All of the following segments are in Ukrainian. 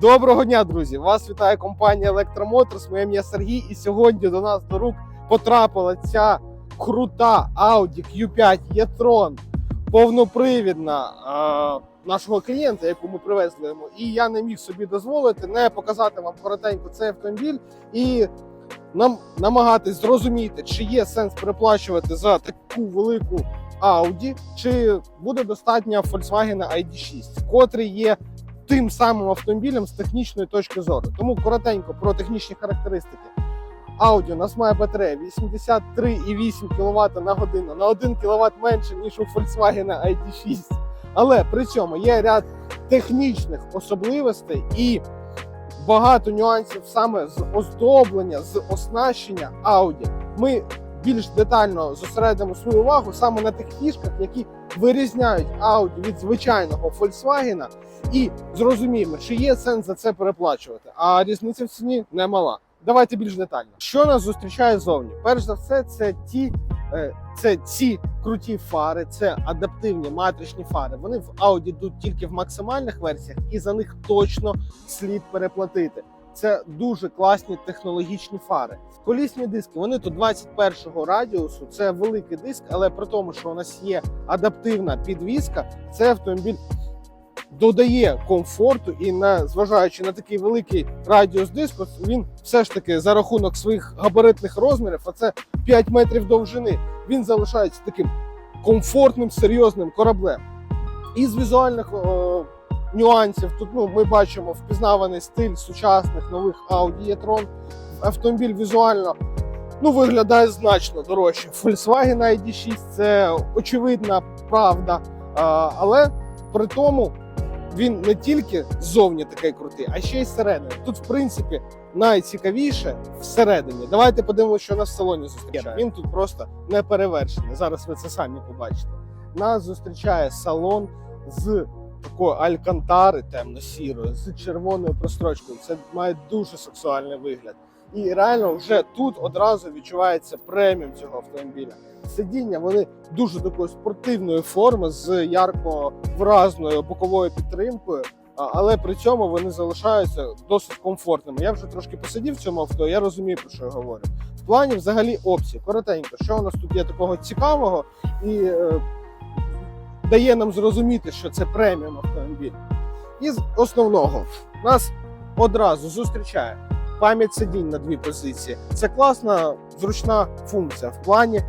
Доброго дня, друзі! Вас вітає компанія Electromotor. Моє ім'я Сергій, і сьогодні до нас до рук потрапила ця крута Audi Q5 e-tron повнопривідна е, нашого клієнта, яку ми привезли йому. І я не міг собі дозволити не показати вам коротенько цей автомобіль і нам намагатись зрозуміти, чи є сенс переплачувати за таку велику Audi, чи буде достатньо Volkswagen ID6, котрий є тим самим автомобілем з технічної точки зору. Тому коротенько про технічні характеристики. Audi у нас має батарея 83,8 кВт на годину, на 1 кВт менше, ніж у Volkswagen ID6. Але при цьому є ряд технічних особливостей і багато нюансів саме з оздоблення, з оснащення Audi. Ми більш детально зосередимо свою увагу саме на тих фішках, які вирізняють Audi від звичайного Volkswagen, і зрозуміємо, чи є сенс за це переплачувати. А різниця в ціні немала. Давайте більш детально. Що нас зустрічає зовні? Перш за все, це ті. е, Це ці круті фари, це адаптивні матричні фари. Вони в Audi йдуть тільки в максимальних версіях, і за них точно слід переплатити. Це дуже класні технологічні фари. Колісні диски вони тут 21-го радіусу. Це великий диск, але при тому, що у нас є адаптивна підвіска, це автомобіль додає комфорту і на зважаючи на такий великий радіус диску, він все ж таки за рахунок своїх габаритних розмірів, а це 5 метрів довжини, він залишається таким комфортним, серйозним кораблем. Із візуальних о, нюансів тут ну, ми бачимо впізнаваний стиль сучасних нових Audi e-tron. Автомобіль візуально ну, виглядає значно дорожче. Volkswagen ID6 це очевидна правда, а, але при тому він не тільки ззовні такий крутий, а ще й зсередини. Тут, в принципі, найцікавіше всередині. Давайте подивимося, що нас в салоні зустрічає. Він тут просто не перевершений. Зараз ви це самі побачите. Нас зустрічає салон з такої алькантари темно-сірої, з червоною прострочкою. Це має дуже сексуальний вигляд. І реально вже тут одразу відчувається преміум цього автомобіля. Сидіння вони дуже такої спортивної форми з ярко виразною боковою підтримкою, але при цьому вони залишаються досить комфортними. Я вже трошки посидів в цьому авто, я розумію, про що я говорю. В плані взагалі опцій. Коротенько, що у нас тут є такого цікавого і е, дає нам зрозуміти, що це преміум автомобіль. Із основного нас одразу зустрічає пам'ять сидінь на дві позиції. Це класна зручна функція. В плані е,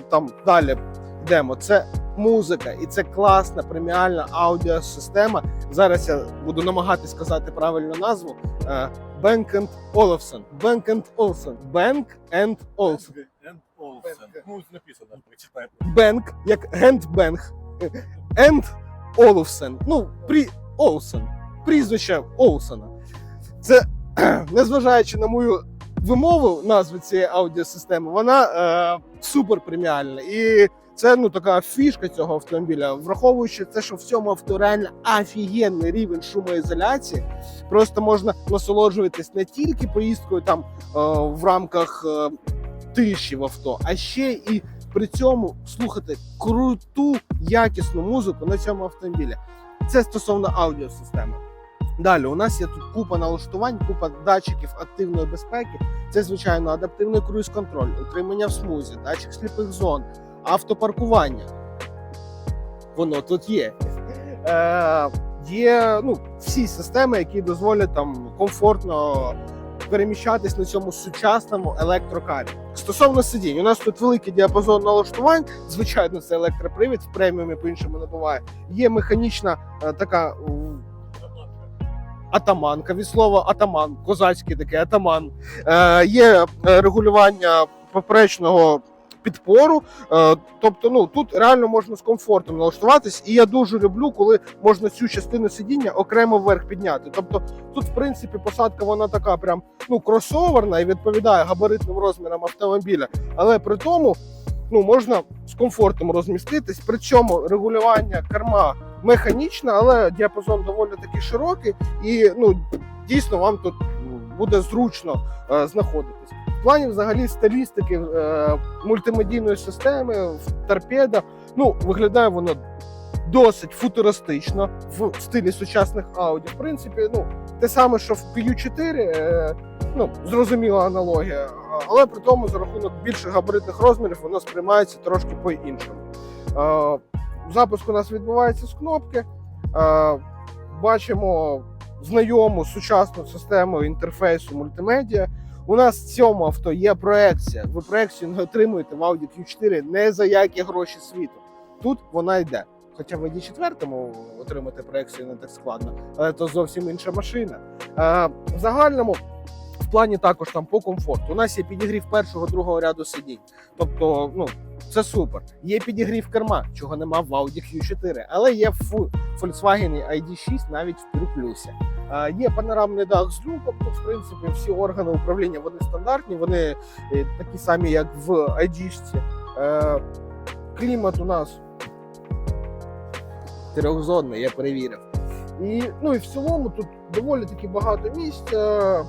там далі йдемо. Це музика, і це класна преміальна аудіосистема. Зараз я буду намагатись сказати правильну назву. Е, Bank Olufsen. Bank Olufsen. Bank Olufsen. And. Ну, написано, прочитайте. Бенк, як гендбенг. Енд Олуфсен. Ну, прі... Олсен. Прізвище Олсена. Це, незважаючи на мою вимову назви цієї аудіосистеми, вона е, супер преміальна. І це ну, така фішка цього автомобіля, враховуючи те, що в цьому авто реально офігенний рівень шумоізоляції. Просто можна насолоджуватись не тільки поїздкою там е, в рамках е, тиші в авто, а ще і при цьому слухати круту якісну музику на цьому автомобілі. Це стосовно аудіосистеми. Далі у нас є тут купа налаштувань, купа датчиків активної безпеки. Це звичайно адаптивний круїз-контроль, утримання в смузі, датчик сліпих зон, автопаркування. Воно тут є. Е, є ну, всі системи, які дозволять там комфортно переміщатись на цьому сучасному електрокарі. Стосовно сидінь, у нас тут великий діапазон налаштувань. Звичайно, це електропривід в преміумі по-іншому не буває. Є механічна е, така атаманка від слова атаман, козацький такий атаман. Е, є е, регулювання поперечного підпору. Е, тобто, ну тут реально можна з комфортом налаштуватись, і я дуже люблю, коли можна цю частину сидіння окремо вверх підняти. Тобто, тут, в принципі, посадка вона така, прям ну кросоверна і відповідає габаритним розмірам автомобіля, але при тому. Ну, можна з комфортом розміститись. При цьому регулювання керма механічне, але діапазон доволі таки широкий, і ну дійсно вам тут буде зручно е, знаходитись. Плані взагалі стилістики е, мультимедійної системи торпеда, ну виглядає воно досить футуристично в стилі сучасних Audi. В принципі, ну те саме, що в Q4, е, ну зрозуміла аналогія, але при тому за рахунок більших габаритних розмірів воно сприймається трошки по-іншому. Е, Запуск у нас відбувається з кнопки. Бачимо знайому сучасну систему інтерфейсу мультимедіа. У нас в цьому авто є проекція. Ви проекцію не отримуєте в Audi Q4 не за які гроші світу. Тут вона йде. Хоча в ID 4 отримати проекцію не так складно, але то зовсім інша машина. А, в загальному в плані також там по комфорту. У нас є підігрів першого другого ряду сидінь. Тобто, ну це супер. Є підігрів керма, чого нема в Audi Q4, але є в Volkswagen ID6 навіть в Е, Є панорамний дах з люком. Тут, в принципі, всі органи управління вони стандартні, вони е, такі самі, як в ID-шці. Е, Клімат у нас трьохзонний, я перевірив. І, ну і в цілому тут доволі таки багато місця.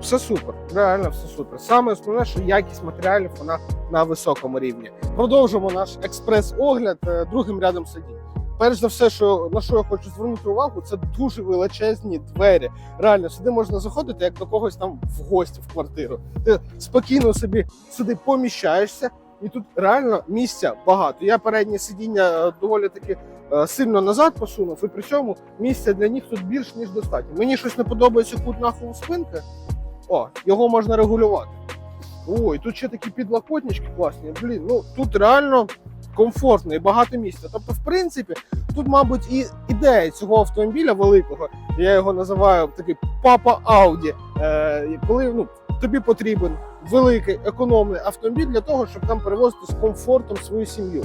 Все супер, реально все супер. Саме основне, що якість матеріалів вона на високому рівні. Продовжимо наш експрес-огляд е, другим рядом сидінь. Перш за все, що на що я хочу звернути увагу, це дуже величезні двері. Реально, сюди можна заходити як до когось там в гості в квартиру. Ти спокійно собі сюди поміщаєшся, і тут реально місця багато. Я переднє сидіння е, доволі таки е, сильно назад посунув, і при цьому місця для них тут більш ніж достатньо. Мені щось не подобається кут нахилу спинки. О, його можна регулювати. Ой, тут ще такі підлокотнички класні. Блін, ну тут реально комфортно і багато місця. Тобто, в принципі, тут, мабуть, і ідея цього автомобіля великого, я його називаю такий папа Ауді. Е, коли ну, тобі потрібен великий економний автомобіль для того, щоб там перевозити з комфортом свою сім'ю.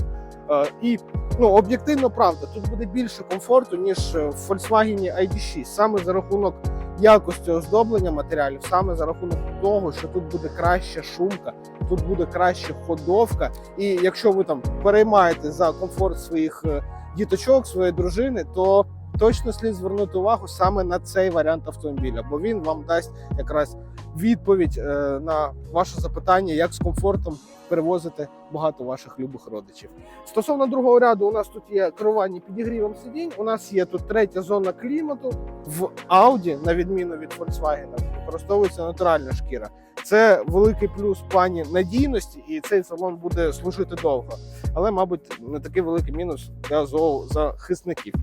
Е, і ну, об'єктивно правда, тут буде більше комфорту, ніж е, в Volkswagen ID6, саме за рахунок якості оздоблення матеріалів, саме за рахунок того, що тут буде краща шумка, тут буде краща ходовка. І якщо ви там переймаєте за комфорт своїх е, діточок, своєї дружини, то точно слід звернути увагу саме на цей варіант автомобіля, бо він вам дасть якраз відповідь на ваше запитання, як з комфортом перевозити багато ваших любих родичів. Стосовно другого ряду, у нас тут є керування підігрівом сидінь. У нас є тут третя зона клімату. В Audi, на відміну від Volkswagen, використовується натуральна шкіра. Це великий плюс в плані надійності, і цей салон буде служити довго. Але, мабуть, не такий великий мінус для зоозахисників.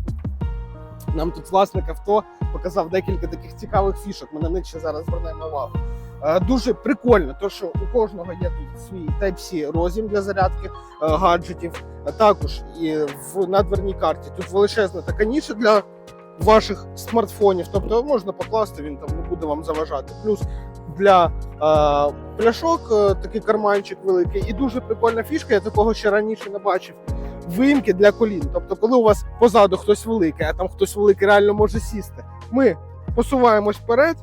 Нам тут власник авто показав декілька таких цікавих фішок. Ми на них ще зараз звернемо увагу. Е, Дуже прикольно, то що у кожного є тут свій Type-C розім для зарядки е, гаджетів. Також і в надверній карті тут величезна така ніша для ваших смартфонів. Тобто можна покласти, він там не буде вам заважати. Плюс для е, пляшок е, такий карманчик великий. І дуже прикольна фішка, я такого ще раніше не бачив. Виїмки для колін. Тобто, коли у вас позаду хтось великий, а там хтось великий реально може сісти, ми посуваємось вперед.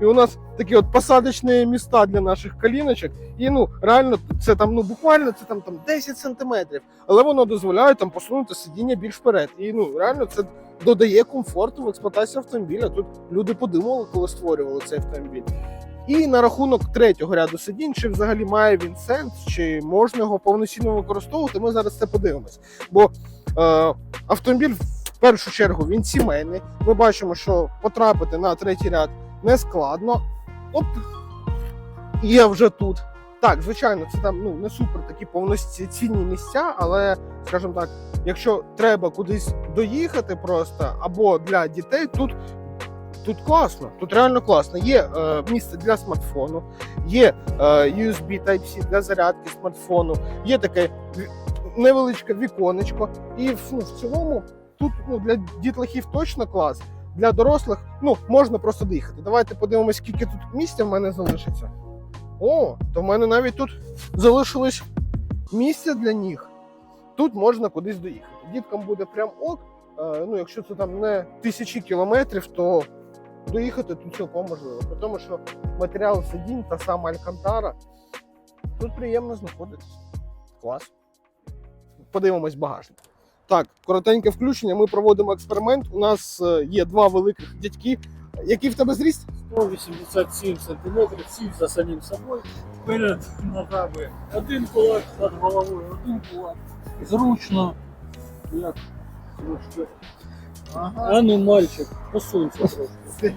І у нас такі от посадочні міста для наших коліночок. І ну реально це там ну буквально це там, там 10 сантиметрів, але воно дозволяє там посунути сидіння більш вперед. І ну реально це додає комфорту в експлуатації автомобіля. Тут люди подумали, коли створювали цей автомобіль. І на рахунок третього ряду сидінь, чи взагалі має він сенс, чи можна його повноцінно використовувати, ми зараз це подивимось. Бо е, автомобіль в першу чергу він сімейний. Ми бачимо, що потрапити на третій ряд не складно. Оп, я вже тут. Так, звичайно, це там ну не супер такі повноцінні місця, але скажімо так, якщо треба кудись доїхати просто або для дітей, тут. Тут класно, тут реально класно. Є е, місце для смартфону, є е, USB Type-C для зарядки смартфону, є таке невеличке віконечко. І ну, в цілому тут ну, для дітлахів точно клас. Для дорослих ну, можна просто доїхати. Давайте подивимось, скільки тут місця в мене залишиться. О, то в мене навіть тут залишилось місце для них. Тут можна кудись доїхати. Діткам буде прям ок. Е, ну, якщо це там не тисячі кілометрів, то доїхати тут цілком можливо. Тому, що матеріал сидінь, та сама Алькантара, тут приємно знаходитись. Клас. Подивимось багажник. Так, коротеньке включення. Ми проводимо експеримент. У нас е, є два великих дядьки. Який в тебе зріст? 187 сантиметрів, сів за самим собою. Перед ногами один кулак, над головою один кулак. Зручно. Як? Трошки. Ага. А ну, мальчик, посунься трошки.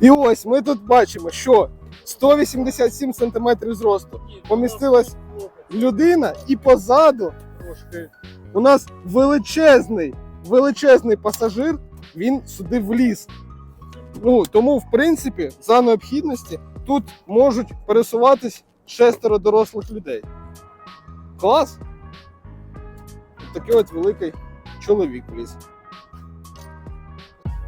І ось ми тут бачимо, що 187 см зросту помістилась людина, і позаду Трошки. У нас величезний, величезний пасажир, він сюди вліз. Ну, тому, в принципі, за необхідності тут можуть пересуватись шестеро дорослих людей. Клас! Такий от великий чоловік вліз.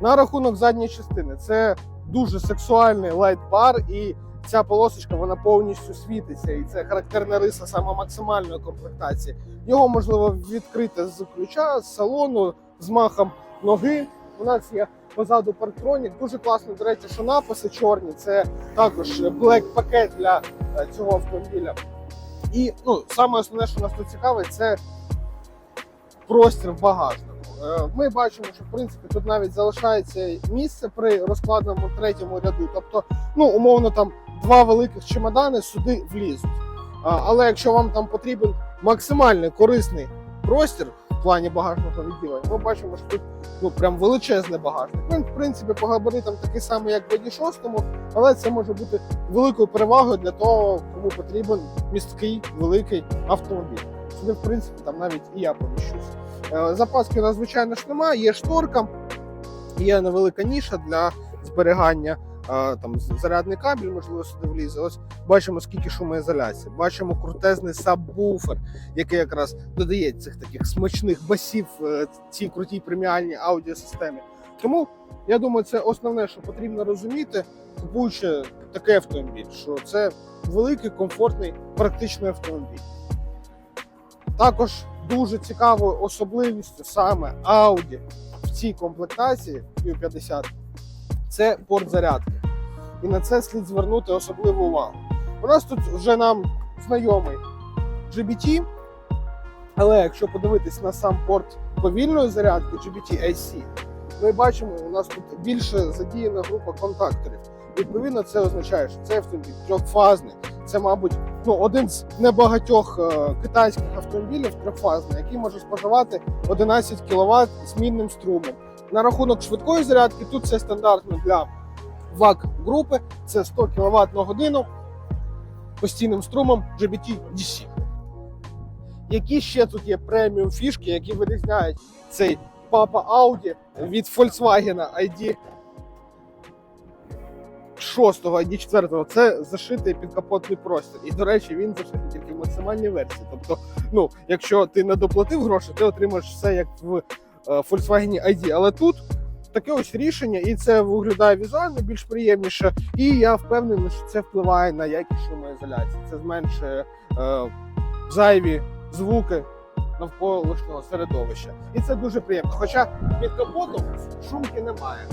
На рахунок задньої частини, це дуже сексуальний лайт-бар, і ця полосочка вона повністю світиться, і це характерна риса саме максимальної комплектації. Його можливо відкрити з ключа, з салону, з махом ноги. У нас є позаду парктронік. Дуже класно, до речі, що написи чорні. Це також блек пакет для е, цього автомобіля. І ну, саме основне, що нас тут цікавить, це простір в багажнику. Е, Ми бачимо, що в принципі тут навіть залишається місце при розкладеному третьому ряду. Тобто, ну умовно, там два великих чемодани сюди влізуть. Але якщо вам там потрібен максимальний корисний простір в плані багажного відділення, ми бачимо, що тут ну прям величезний багажник. Він, в принципі, по габаритам такий самий, як в ID6, але це може бути великою перевагою для того, кому потрібен місткий великий автомобіль. Сюди, в принципі, там навіть і я поміщусь. Е, Запаски у нас, звичайно ж, немає, є шторка, є невелика ніша для зберігання. Там зарядний кабель, можливо, сюди влізе. Ось бачимо, скільки шумоізоляції. Бачимо крутезний сабвуфер, який якраз додає цих таких смачних басів е, цій крутій преміальній аудіосистемі. Тому я думаю, це основне, що потрібно розуміти, купуючи такий автомобіль, що це великий, комфортний, практичний автомобіль. Також дуже цікавою особливістю саме Audi в цій комплектації Q50 це порт зарядки. І на це слід звернути особливу увагу. У нас тут вже нам знайомий GBT, але якщо подивитись на сам порт повільної зарядки GBT IC, ми бачимо, у нас тут більше задіяна група контакторів. Відповідно, це означає, що цей автомобіль трьохфазний. Це, мабуть, ну, один з небагатьох е, китайських автомобілів трьохфазний, який може споживати 11 кВт змінним струмом. На рахунок швидкої зарядки тут це стандартно для ВАК групи, це 100 кВт на годину постійним струмом GBT DC. Які ще тут є преміум фішки, які вирізняють цей папа Audi від Volkswagen ID 6 ID 4 це зашитий підкапотний простір. І, до речі, він зашитий тільки в максимальній версії. Тобто, ну, якщо ти не доплатив гроші, ти отримаєш все як в е, Volkswagen ID. Але тут таке ось рішення, і це виглядає візуально більш приємніше. І я впевнений, що це впливає на якість шумоізоляції. Це зменшує е, зайві звуки навколишнього середовища. І це дуже приємно. Хоча під капотом шумки немає.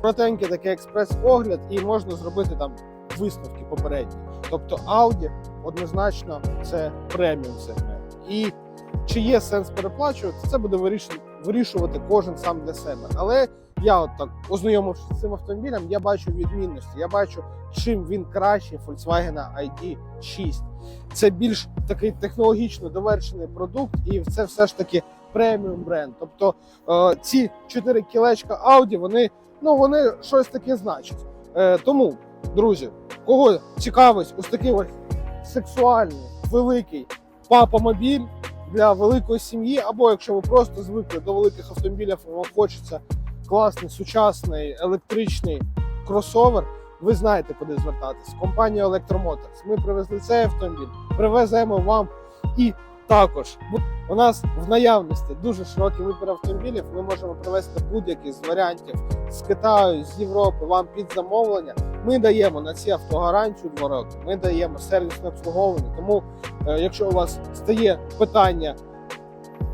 Коротенький такий експрес-огляд, і можна зробити там висновки попередні. Тобто Audi однозначно це преміум сегмент. І чи є сенс переплачувати, це буде виріш- вирішувати кожен сам для себе. Але я от так ознайомившись з цим автомобілем, я бачу відмінності. Я бачу, чим він кращий Volkswagen ID 6. Це більш такий технологічно довершений продукт, і це все ж таки преміум бренд. Тобто е, ці чотири кілечка Audi, вони ну вони щось таке значать. Е, тому, друзі, кого цікавить ось такий ось сексуальний, великий папомобіль для великої сім'ї, або якщо ви просто звикли до великих автомобілів, вам хочеться класний, сучасний, електричний кросовер, ви знаєте, куди звертатись. Компанія Electromotorz. Ми привезли цей автомобіль, привеземо вам і також у нас в наявності дуже широкий вибір автомобілів. Ми можемо привезти будь-який з варіантів з Китаю, з Європи вам під замовлення. Ми даємо на ці авто гарантію 2 роки. Ми даємо сервісне обслуговування. Тому, е, якщо у вас стає питання,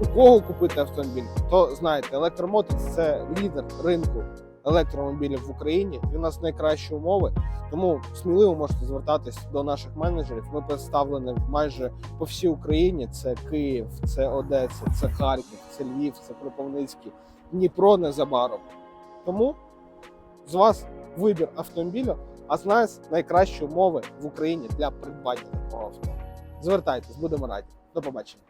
у кого купити автомобіль, то знаєте, електромотор це лідер ринку електромобілів в Україні. І у нас найкращі умови. Тому сміливо можете звертатись до наших менеджерів. Ми представлені майже по всій Україні. Це Київ, це Одеса, це Харків, це Львів, це Кропивницький, Дніпро незабаром. Тому з вас вибір автомобіля, а з нас найкращі умови в Україні для придбання такого авто. Звертайтесь, будемо раді. До побачення.